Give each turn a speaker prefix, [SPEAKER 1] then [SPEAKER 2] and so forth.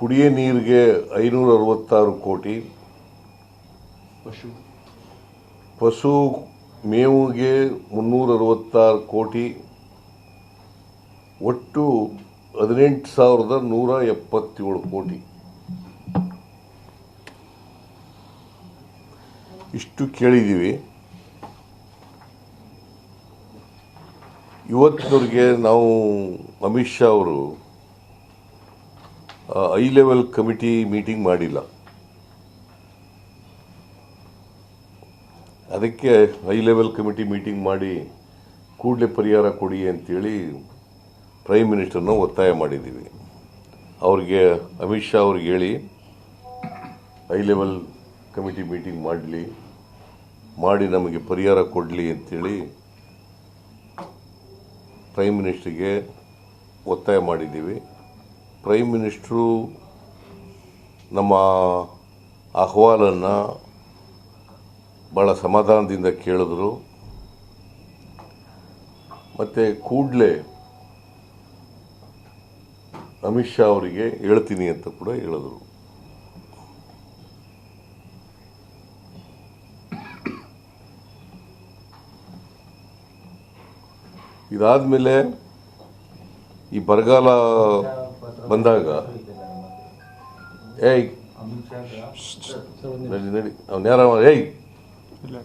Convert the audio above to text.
[SPEAKER 1] ಕುಡಿಯ ನೀರಿಗೆ ಐನೂರ ಅರವತ್ತಾರು ಕೋಟಿ.
[SPEAKER 2] ಪಶು.
[SPEAKER 1] ಪಶು ಮೇವುಗೆ ಮುನ್ನೂರ ಅರವತ್ತಾರು ಕೋಟಿ. ಒಟ್ಟು ಹದಿನೆಂಟು ಸಾವಿರದ ನೂರ ಎಪ್ಪತ್ತೇಳು ಕೋಟಿ. ಇಷ್ಟು ಕೇಳಿದ್ದೀವಿ ಇವತ್ತಿನವ್ರಿಗೆ ನಾವು ಅಮಿತ್ ಶಾ ಅವರು ಐ ಲೆವೆಲ್ ಕಮಿಟಿ ಮೀಟಿಂಗ್ ಮಾಡಿಲ್ಲ. ಅದಕ್ಕೆ ಐ ಲೆವೆಲ್ ಕಮಿಟಿ ಮೀಟಿಂಗ್ ಮಾಡಿ ಕೂಡಲೇ ಪರಿಹಾರ ಕೊಡಿ ಅಂತೇಳಿ ಪ್ರೈಮ್ ಮಿನಿಸ್ಟರ್ನ ಒತ್ತಾಯ ಮಾಡಿದ್ದೀವಿ. ಅವ್ರಿಗೆ ಅಮಿತ್ ಶಾ ಅವ್ರಿಗೆ ಹೇಳಿ ಐ ಲೆವೆಲ್ ಕಮಿಟಿ ಮೀಟಿಂಗ್ ಮಾಡಲಿ, ಮಾಡಿ ನಮಗೆ ಪರಿಹಾರ ಕೊಡಲಿ ಅಂತೇಳಿ ಪ್ರೈಮ್ ಮಿನಿಸ್ಟ್ರಿಗೆ ಒತ್ತಾಯ ಮಾಡಿದ್ದೀವಿ. ಪ್ರೈಮ್ ಮಿನಿಸ್ಟ್ರು ನಮ್ಮ ಅಹವಾಲನ್ನು ಭಾಳ ಸಮಾಧಾನದಿಂದ ಕೇಳಿದ್ರು. ಮತ್ತು ಕೂಡಲೇ ಅಮಿತ್ ಶಾ ಅವರಿಗೆ ಹೇಳ್ತೀನಿ ಅಂತ ಕೂಡ ಹೇಳಿದ್ರು. ಇದಾದ್ಮೇಲೆ ಈ ಬರಗಾಲ ಬಂದಾಗ? ಏಯ್. ನಡಿ ನಡಿ. ಅವ್ನು ಯಾರ ಏಯ್.
[SPEAKER 2] ಇಲ್ಲ.